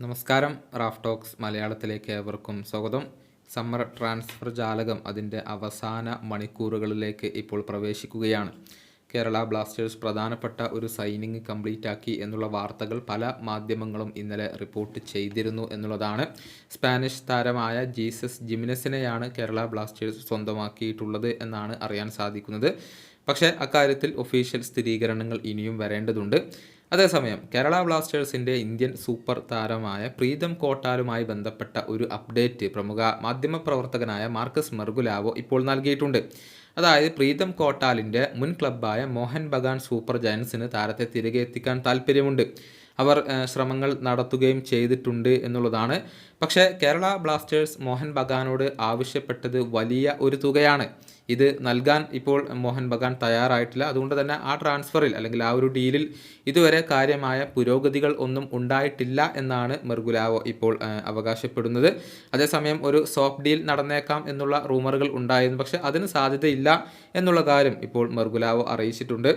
നമസ്കാരം Raf talks മലയാളത്തിലേക്ക് ഏവർക്കും സ്വാഗതം. സമ്മർ ട്രാൻസ്ഫർ ജാലകം അതിന്റെ അവസാന മണിക്കൂറുകളിലേക്ക് ഇപ്പോൾ പ്രവേശിക്കുകയാണ്. കേരള ബ്ലാസ്റ്റേഴ്സ് പ്രധാനപ്പെട്ട ഒരു സൈനിങ് കംപ്ലീറ്റ് ആക്കി എന്നുള്ള വാർത്തകൾ പല മാധ്യമങ്ങളും ഇന്നലെ റിപ്പോർട്ട് ചെയ്തിരുന്നു എന്നുള്ളതാണ്. സ്പാനിഷ് താരമായ ജീസസ് ജിമിനസിനെയാണ് കേരള ബ്ലാസ്റ്റേഴ്സ് സ്വന്തമാക്കിയിട്ടുള്ളത് എന്നാണ് അറിയാൻ സാധിക്കുന്നത്. പക്ഷേ അക്കാര്യത്തിൽ ഒഫീഷ്യൽ സ്ഥിരീകരണങ്ങൾ ഇനിയും വരേണ്ടതുണ്ട്. അതേസമയം കേരള ബ്ലാസ്റ്റേഴ്സിന്റെ ഇന്ത്യൻ സൂപ്പർ താരമായ പ്രീതം കോട്ടാലുമായി ബന്ധപ്പെട്ട ഒരു അപ്ഡേറ്റ് പ്രമുഖ മാധ്യമപ്രവർത്തകനായ മാർക്കസ് മെർഗുലാവോ ഇപ്പോൾ നൽകിയിട്ടുണ്ട്. അതായത് പ്രീതം കോട്ടാലിന്റെ മുൻ ക്ലബ്ബായ മോഹൻ ബഗാൻ സൂപ്പർ ജയൻസിന് താരത്തെ തിരികെ എത്തിക്കാൻ താല്പര്യമുണ്ട് അവർ ശ്രമങ്ങൾ നടത്തുകയും ചെയ്തിട്ടുണ്ട് എന്നുള്ളതാണ്. പക്ഷേ കേരള ബ്ലാസ്റ്റേഴ്സ് മോഹൻ ബഗാനോട് ആവശ്യപ്പെട്ടത് വലിയ ഒരു തുകയാണ്. ഇത് നൽകാൻ ഇപ്പോൾ മോഹൻ ബഗാൻ തയ്യാറായിട്ടില്ല. അതുകൊണ്ട് തന്നെ ആ ട്രാൻസ്ഫറിൽ അല്ലെങ്കിൽ ആ ഒരു ഡീലിൽ ഇതുവരെ കാര്യമായ പുരോഗതികൾ ഒന്നും ഉണ്ടായിട്ടില്ല എന്നാണ് മെർഗുലാവോ ഇപ്പോൾ അവകാശപ്പെടുന്നത്. അതേസമയം ഒരു സോഫ്റ്റ് ഡീൽ നടന്നേക്കാം എന്നുള്ള റൂമറുകൾ ഉണ്ടായിരുന്നു. പക്ഷേ അതിന് സാധ്യതയില്ല എന്നുള്ള കാര്യം ഇപ്പോൾ മെർഗുലാവോ അറിയിച്ചിട്ടുണ്ട്.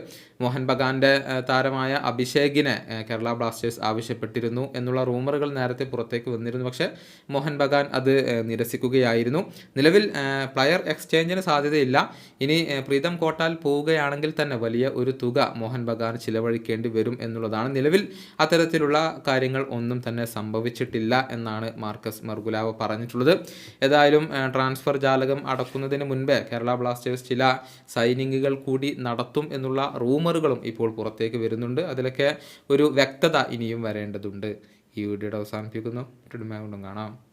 മോഹൻ ബഗാന്റെ താരമായ അഭിഷേകിനെ കേരള ബ്ലാസ്റ്റേഴ്സ് ആവശ്യപ്പെട്ടിരുന്നു എന്നുള്ള റൂമറുകൾ നേരത്തെ പുറത്തേക്ക് വന്നിരുന്നു. പക്ഷേ മോഹൻ ബഗാൻ അത് നിരസിക്കുകയായിരുന്നു. നിലവിൽ പ്ലയർ എക്സ്ചേഞ്ചിന് സാധ്യതയില്ല. ഇനി പ്രീതം കോട്ടാൽ പോവുകയാണെങ്കിൽ തന്നെ വലിയ ഒരു തുക മോഹൻ ബഗാൻ ചിലവഴിക്കേണ്ടി വരും എന്നുള്ളതാണ് നിലവിൽ അത്തരത്തിലുള്ള കാര്യങ്ങൾ ഒന്നും തന്നെ സംഭവിച്ചിട്ടില്ല എന്നാണ് മാർക്കസ് മർഗുലാവ് പറഞ്ഞിട്ടുള്ളത്. ഏതായാലും ട്രാൻസ്ഫർ ജാലകം അടക്കുന്നതിന് മുൻപേ കേരള ബ്ലാസ്റ്റേഴ്സ് ചില സൈനിങ്ങുകൾ കൂടി നടത്തും എന്നുള്ള റൂമറുകളും ഇപ്പോൾ പുറത്തേക്ക് വരുന്നുണ്ട്. അതിലൊക്കെ ഒരു വ്യക്തത ഇനിയും വരേണ്ടതുണ്ട്. ഈ വീഡിയോയുടെ അവസാനിപ്പിക്കുന്നു. കാണാം.